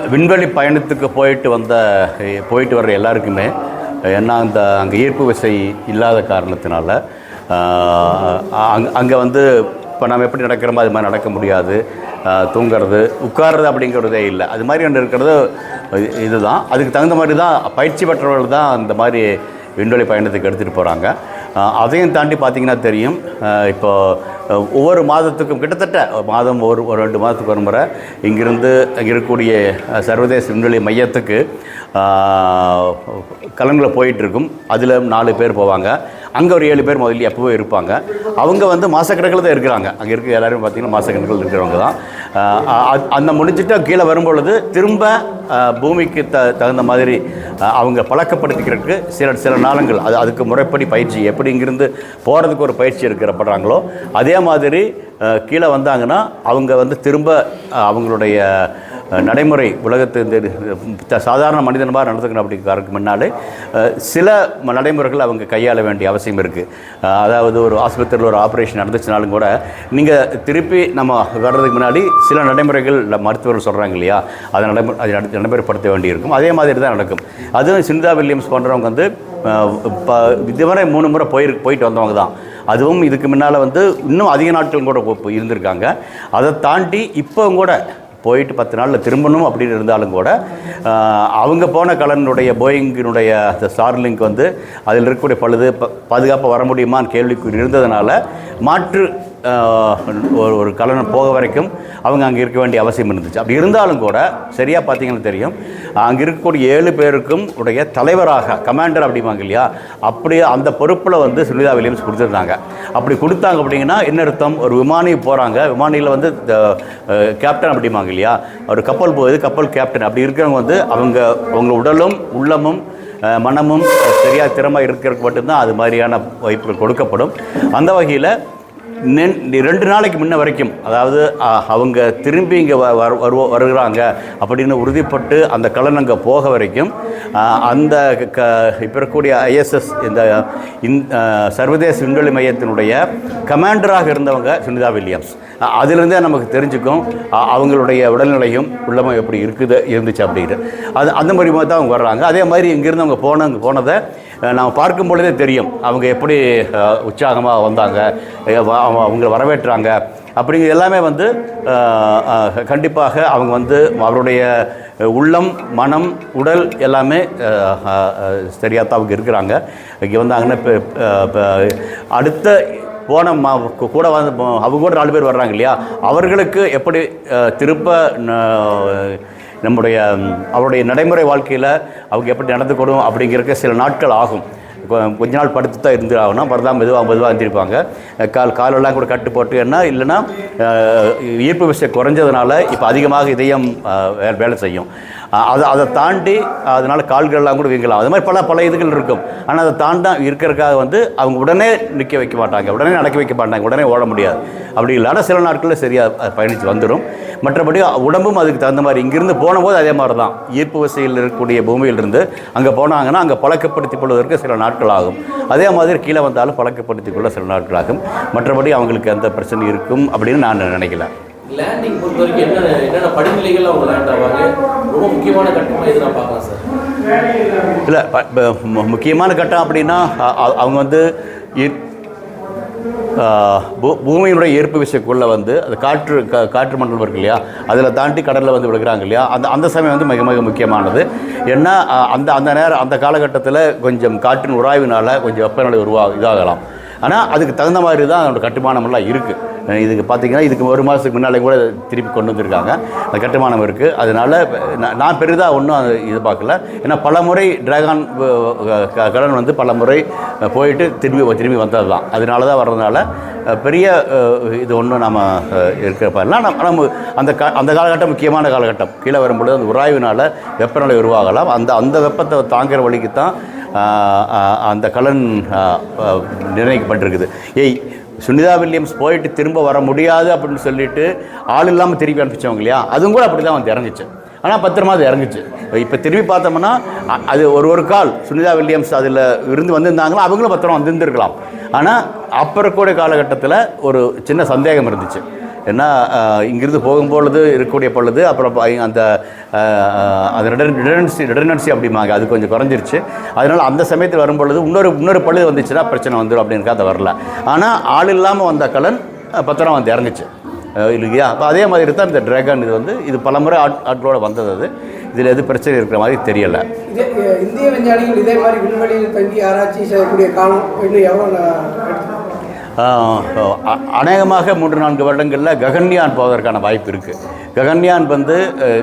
விண்வெளி பயணத்துக்கு போயிட்டு வந்த போயிட்டு வர்ற எல்லாருக்குமே ஏன்னா அந்த அங்கே ஈர்ப்பு விசை இல்லாத காரணத்தினால அங் அங்கே வந்து இப்போ நம்ம எப்படி நடக்கிறோமோ அது மாதிரி நடக்க முடியாது. தூங்கிறது தூங்குறது உட்கார்றது அப்படிங்கிறதே இல்லை. அது மாதிரி ஒன்று இருக்கிறது இதுதான். அதுக்கு தகுந்த மாதிரி தான் பயிற்சி பெற்றவர்கள் தான் அந்த மாதிரி விண்வெளி பயணத்துக்கு எடுத்துகிட்டு போகிறாங்க அதையும் தாண்டி பார்த்திங்கன்னா தெரியும். இப்போ ஒவ்வொரு மாதத்துக்கும் கிட்டத்தட்ட மாதம் ஒரு ஒரு ரெண்டு மாதத்துக்கு ஒரு முறை இங்கிருந்து இருக்கக்கூடிய சர்வதேச விண்வெளி மையத்துக்கு கலங்களை போயிட்டுருக்கும் அதில் நாலு பேர் போவாங்க. அங்கே ஒரு ஏழு பேர் முதல்ல எப்போவே இருப்பாங்க. அவங்க வந்து மாசக்கணக்கில் தான் இருக்கிறாங்க. அங்கே இருக்க எல்லாரும் பார்த்தீங்கன்னா மாசக்கணக்கில் இருக்கிறவங்க தான். அந்த முடிஞ்சிட்டு கீழே வரும்பொழுது திரும்ப பூமிக்கு த தகுந்த மாதிரி அவங்க பழக்கப்படுத்திக்கிறதுக்கு சில சில நாளங்கள் அது அதுக்கு முறைப்படி பயிற்சி எப்படி இங்கிருந்து போகிறதுக்கு ஒரு பயிற்சி இருக்கிறப்படுறாங்களோ அதே மாதிரி கீழே வந்தாங்கன்னா அவங்க வந்து திரும்ப அவங்களுடைய நடைமுறை உலகத்து இந்த சாதாரண மனிதனமாக நடந்துக்கணும் அப்படிங்கிறதுக்கு முன்னாலே சில நடைமுறைகள் அவங்க கையாள வேண்டிய அவசியம் இருக்குது அதாவது ஒரு ஆஸ்பத்திரியில் ஒரு ஆப்ரேஷன் நடந்துச்சுனாலும் கூட நீங்கள் திருப்பி நம்ம வர்றதுக்கு முன்னாடி சில நடைமுறைகள் மருத்துவர்கள் சொல்கிறாங்க இல்லையா? அதை நடைமுறை அதை நடைமுறைப்படுத்த வேண்டியிருக்கும். அதே மாதிரி தான் நடக்கும். அதுவும் சிந்தா வில்லியம்ஸ் போன்றவங்க வந்து இப்போ இதுவரை மூணு முறை போயிரு போயிட்டு வந்தவங்க தான். அதுவும் இதுக்கு முன்னால் வந்து இன்னும் அதிக நாட்கள் கூட இருந்திருக்காங்க அதை தாண்டி இப்போ கூட போயிட்டு பத்து நாளில் திரும்பணும் அப்படின்னு இருந்தாலும் கூட அவங்க போன கலனுடைய போயிங்கினுடைய அந்த ஸ்டார்லிங்க் வந்து அதில் இருக்கக்கூடிய பழுது ப- பாதுகாப்பாக வர முடியுமான்னு கேள்விக்குறி இருந்ததுனால மாற்று ஒரு ஒரு கலன் போக வரைக்கும் அவங்க அங்கே இருக்க வேண்டிய அவசியம் இருந்துச்சு. அப்படி இருந்தாலும் கூட சரியாக பார்த்தீங்கன்னா தெரியும் அங்கே இருக்கக்கூடிய ஏழு பேருக்கும் உடைய தலைவராக கமாண்டர் அப்படிம்பாங்க இல்லையா அப்படியே அந்த பொறுப்பில் வந்து சுனிதா வில்லியம்ஸ் கொடுத்துருந்தாங்க. அப்படி கொடுத்தாங்க அப்படிங்கன்னா என்ன அர்த்தம்? ஒரு விமானி போகிறாங்க விமானியில் வந்து கேப்டன் அப்படிம்பாங்க இல்லையா ஒரு கப்பல் போகுது கப்பல் கேப்டன் அப்படி இருக்கிறவங்க வந்து அவங்க அவங்க உடலும் உள்ளமும் மனமும் சரியாக திறமை இருக்கிறதுக்கு மட்டும்தான் அது மாதிரியான வாய்ப்புகள் கொடுக்கப்படும். அந்த வகையில் ரெண்டு நாளைக்கு முன்ன வரைக்கும் அதாவது அவங்க திரும்பி இங்கே வருவோ வருகிறாங்க அப்படின்னு உறுதிப்பட்டு அந்த கலன் அங்கே போக வரைக்கும் அந்த க இப்போ இருக்கக்கூடிய ஐஎஸ்எஸ் இந்த இந் சர்வதேச விண்வெளி மையத்தினுடைய கமாண்டராக இருந்தவங்க சுனிதா வில்லியம்ஸ். அதிலிருந்தே நமக்கு தெரிஞ்சுக்கும் அவங்களுடைய உடல்நிலையும் உள்ளமும் எப்படி இருக்குது இருந்துச்சு அப்படின்னு அது அந்த மாதிரி தான் அவங்க வர்றாங்க. அதே மாதிரி இங்கேருந்து அவங்க போன அங்கே போனதை நாம் பார்க்கும் பொழுதே தெரியும். அவங்க எப்படி உற்சாகமாக வந்தாங்க அவங்களை வரவேற்றாங்க அப்படிங்கிறது எல்லாமே வந்து கண்டிப்பாக அவங்க வந்து அவருடைய உள்ளம் மனம் உடல் எல்லாமே சரியாக தான் அவங்க இருக்கிறாங்க. இங்கே வந்தாங்கன்னா இப்போ அடுத்த போன மா கூட வந்து அவங்க கூட நாலு பேர் வர்றாங்க இல்லையா? அவர்களுக்கு எப்படி திருப்ப நம்முடைய அவருடைய நடைமுறை வாழ்க்கையில் அவங்க எப்படி நடந்துக்கணும் அப்படிங்கிறக்க சில நாட்கள் ஆகும். கொஞ்ச நாள் படுத்து தான் இருந்து ஆகணும் அப்புறம் தான் மெதுவாக மெதுவாக இருந்திருப்பாங்க கால் காலெல்லாம் கூட கட்டு போட்டு என்ன இல்லைன்னா ஈர்ப்பு விசை குறைஞ்சதுனால இப்போ அதிகமாக இதயம் வேலை செய்யும். அதை அதை தாண்டி அதனால் கால்கள்லாம் கூட வீங்கலாம். அது மாதிரி பல பல இதுகள் இருக்கும். ஆனால் அதை தாண்டா இருக்கிறக்காக வந்து அவங்க உடனே நிற்க வைக்க மாட்டாங்க. உடனே நடக்க வைக்க மாட்டாங்க. உடனே ஓட முடியாது. அப்படி இல்லாத சில நாட்களில் சரியாக பயணித்து வந்துடும் மற்றபடி உடம்பும் அதுக்கு தகுந்த மாதிரி இங்கிருந்து போனபோது அதே மாதிரி தான் ஈர்ப்பு வசையில் இருக்கக்கூடிய பூமியிலிருந்து அங்கே போனாங்கன்னா அங்கே பழக்கப்படுத்திக் கொள்வதற்கு சில நாட்கள் ஆகும் அதே மாதிரி கீழே வந்தாலும் பழக்கப்படுத்திக் கொள்ள சில நாட்கள் ஆகும் மற்றபடி அவங்களுக்கு எந்த பிரச்சனை இருக்கும் அப்படின்னு நான் நினைக்கல. லேண்டிங் பொறுத்த வரைக்கும் என்னென்ன படிநிலைகள் அவங்க லேண்ட் ஆவாங்க? ரொம்ப முக்கியமான கட்டமாக எது நான் பார்க்கலாம் சார். இல்லை முக்கியமான கட்டம் அப்படின்னா அவங்க வந்து பூமியினுடைய ஈர்ப்பு விஷயக்குள்ளே வந்து அது காற்று க காற்று மண்டலம் இருக்கு இல்லையா? அதில் தாண்டி கடலில் வந்து விடுக்கிறாங்க இல்லையா? அந்த அந்த சமயம் வந்து மிக மிக முக்கியமானது. ஏன்னா அந்த அந்த நேரம் அந்த காலகட்டத்தில் கொஞ்சம் காற்றின் உராய்வினால் கொஞ்சம் வெப்பநிலை உருவா இதாகலாம். ஆனால் அதுக்கு தகுந்த மாதிரி தான் அதோட கட்டுமானமெல்லாம் இருக்குது இதுக்கு பார்த்தீங்கன்னா இதுக்கு ஒரு மாதத்துக்கு முன்னாலே கூட திருப்பி கொண்டு வந்திருக்காங்க. அந்த கட்டுமானம் இருக்குது அதனால் நான் நான் பெரிதாக ஒன்றும் இது பார்க்கல. ஏன்னா பல முறை டிராகன் கடன் வந்து பல முறை போயிட்டு திரும்பி திரும்பி வந்தது தான். அதனால தான் வர்றதுனால பெரிய இது ஒன்றும் நம்ம இருக்கிறப்பெல்லாம் நம்ம நம்ம அந்த க அந்த காலகட்டம் முக்கியமான காலகட்டம். கீழே வரும்பொழுது அந்த உராய்வினால் வெப்பநிலை உருவாகலாம். அந்த அந்த வெப்பத்தை தாங்குகிற வழிக்கு தான் அந்த கலன் நிர்ணயிக்கப்பட்டிருக்குது. ஏய் சுனிதா வில்லியம்ஸ் போயிட்டு திரும்ப வர முடியாது அப்படின்னு சொல்லிட்டு ஆள் இல்லாமல் திருப்பி அனுப்பிச்சவங்க இல்லையா? அதுவும் கூட அப்படி தான் வந்து இறங்குச்சு. ஆனால் பத்திரமா அது இறங்குச்சு. இப்போ திரும்பி பார்த்தோம்னா அது ஒரு ஒரு கால் சுனிதா வில்லியம்ஸ் அதில் இருந்து வந்திருந்தாங்களோ அவங்களும் பத்திரம் வந்திருந்திருக்கலாம். ஆனால் அப்போ இருக்கக்கூடிய காலகட்டத்தில் ஒரு சின்ன சந்தேகம் இருந்துச்சு. ஏன்னா இங்கிருந்து போகும்பொழுது இருக்கக்கூடிய பொழுது அப்புறம் ப- அந்த அது ரிடன்சி ரிடனன்சி அப்படிமாங்க அது கொஞ்சம் குறைஞ்சிருச்சு. அதனால் அந்த சமயத்தில் வரும்பொழுது இன்னொரு இன்னொரு பழுது வந்துச்சுன்னா பிரச்சனை வந்துடும் அப்படின்னு அதை வரல. ஆனால் ஆள் இல்லாமல் வந்த கலன் பத்திரம் வந்து இறங்குச்சு. இல்லையா? அப்போ அதே மாதிரி தான் இந்த ட்ராகன் இது வந்து இது பலமுறை ஆட் ஆட்களோடு வந்தது அது. இதில் எது பிரச்சனை இருக்கிற மாதிரி தெரியலை. இதே இந்திய விஞ்ஞானிகள் இதே மாதிரி விண்வெளியில் தங்கி ஆராய்ச்சி செய்யக்கூடிய காலம் இன்னும் எவ்வளோ அநேகமாக மூன்று நான்கு வருடங்களில் ககன்யான் போவதற்கான வாய்ப்பு இருக்குது ககன்யான் வந்து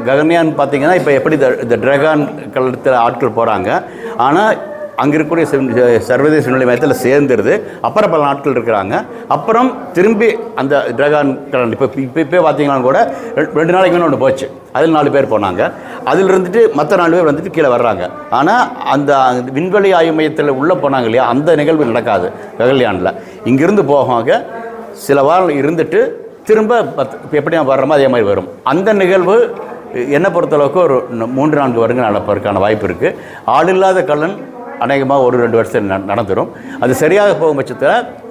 ககன்யான் பார்த்திங்கன்னா இப்போ எப்படி இந்த- ட்ரகான் கலத்தில் ஆட்கள் போகிறாங்க ஆனால் அங்கே இருக்கக்கூடிய சர்வதேச நிலை மையத்தில் சேர்ந்துருது. அப்புறம் பல நாட்கள் இருக்கிறாங்க. அப்புறம் திரும்பி அந்த டிராகான் கலன் இப்போ இப்போ இப்போ பார்த்தீங்கன்னா கூட ரெ- ரெண்டு நாளைக்கு முன்ன ஒன்று போச்சு. அதில் நாலு பேர் போனாங்க. அதில் இருந்துட்டு மற்ற நாலு பேர் வந்துட்டு கீழே வர்றாங்க. ஆனால் அந்த அந்த விண்வெளி ஆய்வு மையத்தில் உள்ளே போனாங்க இல்லையா அந்த நிகழ்வு நடக்காது ககல்யானில். இங்கிருந்து போவாங்க சில வாரம் இருந்துட்டு திரும்ப பத் இப்போ எப்படி வர்றோமோ அதே மாதிரி வரும். அந்த நிகழ்வு என்னை பொறுத்தளவுக்கு ஒரு மூன்று நான்கு வருடங்கள் நடப்பதற்கான வாய்ப்பு இருக்குது ஆள் இல்லாத அநேகமாக ஒரு ரெண்டு வருஷம் நடந்துடும் அது சரியாக போகும் பட்சத்தில்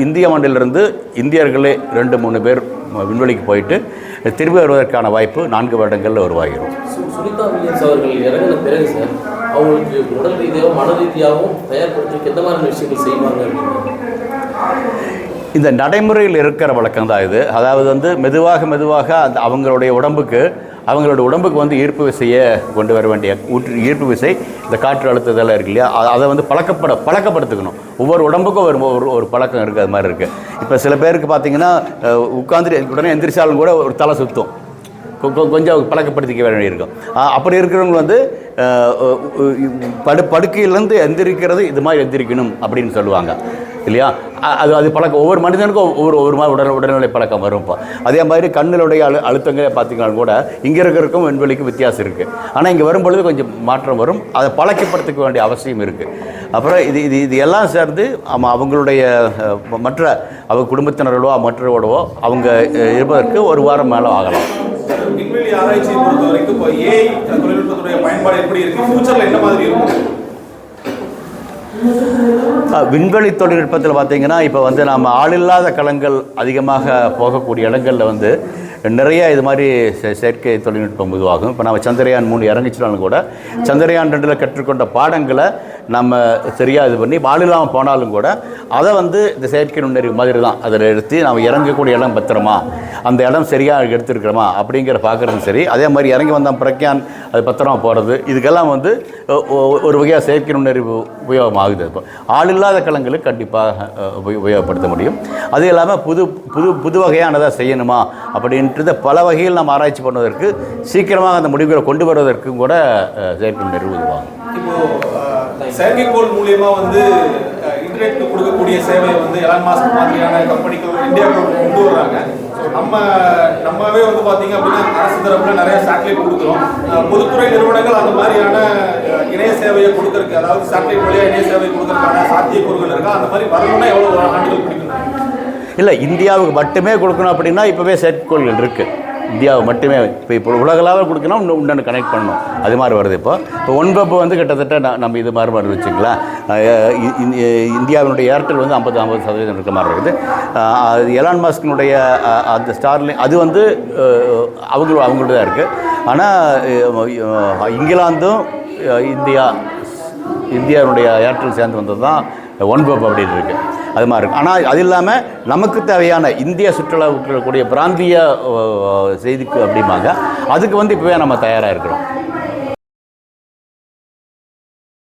இந்திய மண்டிலிருந்து இந்தியர்களே ரெண்டு மூணு பேர் விண்வெளிக்கு போயிட்டு திரும்பி வருவதற்கான வாய்ப்பு நான்கு வருடங்களில் உருவாகிடும் சு- சுனிதா வில்லியம்ஸ் அவர்கள் இறங்கின பிறகு சார் அவங்களுக்கு உடல் ரீதியாகவும் மன ரீதியாகவும் தயார்படுத்துறதுக்கு எந்த மாதிரியான விஷயங்கள் செய்வாங்க அப்படின்னு இந்த நடைமுறையில் இருக்கிற வழக்கம் தான் இது. அதாவது வந்து மெதுவாக மெதுவாக அந்த அவங்களுடைய உடம்புக்கு அவங்களோட உடம்புக்கு வந்து ஈர்ப்பு விசையை கொண்டு வர வேண்டிய ஊற்று ஈர்ப்பு விசை இந்த காற்று அழுத்ததெல்லாம் இருக்கு இல்லையா? அதை வந்து பழக்கப்பட பழக்கப்படுத்திக்கணும். ஒவ்வொரு உடம்புக்கும் ஒரு ஒரு ஒரு பழக்கம் இருக்குது அது மாதிரி இருக்குது இப்போ சில பேருக்கு பார்த்தீங்கன்னா உட்காந்து உடனே எந்திரிச்சாலும் கூட ஒரு தலை சுத்தம். கொ- கொஞ்சம் பழக்கப்படுத்திக்க வேண்டியிருக்கும் அப்படி இருக்கிறவங்க வந்து படு படுக்கையிலேருந்து எந்திரிக்கிறது இது மாதிரி எந்திரிக்கணும் அப்படின்னு சொல்லுவாங்க. இல்லையா? அது அது பழக்கம். ஒவ்வொரு மனிதனுக்கும் ஒவ்வொரு ஒரு மாதிரி உடல் உடல்நிலை பழக்கம் வரும் இப்போ. அதே மாதிரி கண்ணினுடைய அழு அழுத்தங்களை பார்த்தீங்கன்னா கூட இங்கே இருக்கிறக்கும் விண்வெளிக்கும் வித்தியாசம் இருக்குது ஆனால் இங்கே வரும்பொழுது கொஞ்சம் மாற்றம் வரும். அதை பழக்கப்படுத்திக்க வேண்டிய அவசியம் இருக்குது அப்புறம் இது இது இது எல்லாம் சேர்ந்து ஆமாம் அவங்களுடைய மற்ற அவங்க குடும்பத்தினர்களோ மற்றவர்களோ அவங்க இருப்பதற்கு ஒரு வாரம் மேலே ஆகலாம். விண்வெளி ஆராய்ச்சியை பொறுத்த வரைக்கும் இப்போ ஏஐ தொழில்நுட்பத்துடைய பயன்பாடு எப்படி இருக்கு? ஃபியூச்சரில் என்ன மாதிரி இருக்கும்? விண்வெளி தொழில்நுட்பத்தில் பார்த்தீங்கன்னா இப்போ வந்து நாம் ஆளில்லாத களங்கள் அதிகமாக போகக்கூடிய இடங்களில் வந்து நிறைய இது மாதிரி செயற்கை தொழில்நுட்பம் இதுவாகும் இப்போ நம்ம சந்திரயான் மூணு இறங்கிச்சினாலும் கூட சந்திரயான் ரெண்டில் கற்றுக்கொண்ட பாடங்களை நம்ம சரியாக இது பண்ணி ஆளில்லாமல் போனாலும் கூட அதை வந்து இந்த செயற்கை நுண்ணறிவு மாதிரி தான் அதில் எடுத்து நம்ம இறங்கக்கூடிய இடம் பத்திரமா அந்த இடம் சரியாக எடுத்துருக்கிறோமா அப்படிங்கிற பார்க்குறதும் சரி. அதே மாதிரி இறங்கி வந்தால் பிரக்யான் அது பத்திரமா போகிறது இதுக்கெல்லாம் வந்து ஒரு வகையாக செயற்கை நுண்ணறிவு உபயோகமாகுது. இப்போ ஆள் இல்லாத களங்களுக்கு கண்டிப்பாக உபயோ- உபயோகப்படுத்த முடியும். அது இல்லாமல் புது புது புது வகையானதாக செய்யணுமா அப்படின்னு அப்படின்றத பல வகையில் நம்ம ஆராய்ச்சி பண்ணுவதற்கு சீக்கிரமாக அந்த முடிவுகளை கொண்டு வருவதற்கும் கூட செயற்கை நுண்ணறிவு உதவாகும் இப்போ செயற்கைக்கோள் மூலியமா வந்து இன்டர்நெட் கொடுக்கக்கூடிய சேவையை வந்து எலான் மாஸ்க் மாதிரியான கம்பெனிகள் இந்தியாவுக்கு கொண்டு வர்றாங்க. ஸோ நம்ம நம்மவே வந்து பார்த்தீங்க அப்படின்னா அரசு தரப்புல நிறைய சேட்டலைட் கொடுக்குறோம். பொதுத்துறை நிறுவனங்கள் அந்த மாதிரியான இணைய சேவையை கொடுக்கறதுக்கு அதாவது சேட்டலைட் வழியாக இணைய சேவை கொடுக்கறதுக்கான சாத்தியக்கூறுகள் இருக்கா? அந்த மாதிரி வரணும்னா எவ்வளோ ஆண்டுகள் பிடிக்கும்? இல்லை இந்தியாவுக்கு மட்டுமே கொடுக்கணும் அப்படின்னா இப்போவே செயற்கைக்கோள்கள் இருக்குது இந்தியாவை மட்டுமே இப்போ இப்போ உலகளாவில் கொடுக்கணும் இன்னும் இன்னொன்று கனெக்ட் பண்ணணும். அது மாதிரி வருது இப்போ. இப்போ ஒன்பப்பு வந்து கிட்டத்தட்ட நம்ம இது மாதிரி வருது வச்சுங்களேன் இந்தியாவினுடைய ஏர்டெல் வந்து ஐம்பது ஐம்பது சதவீதம் இருக்க மாதிரி இருக்குது. அது எலான் மாஸ்கினுடைய அந்த ஸ்டார்லிங் அது வந்து அவங்க அவங்களோட தான் இருக்குது ஆனால் இங்கிலாந்தும் இந்தியா இந்தியாவுடைய ஏர்டெல் சேர்ந்து வந்தது தான் ஒன்பப்பு அப்படின்னு இருக்குது அது மாதிரி இருக்கும் ஆனால் அது இல்லாமல் நமக்கு தேவையான இந்திய சுற்றுலாவுக்கு இருக்கக்கூடிய பிராந்திய செய்திக்கு அப்படிம்பாங்க. அதுக்கு வந்து இப்போவே நம்ம தயாராக இருக்கிறோம்.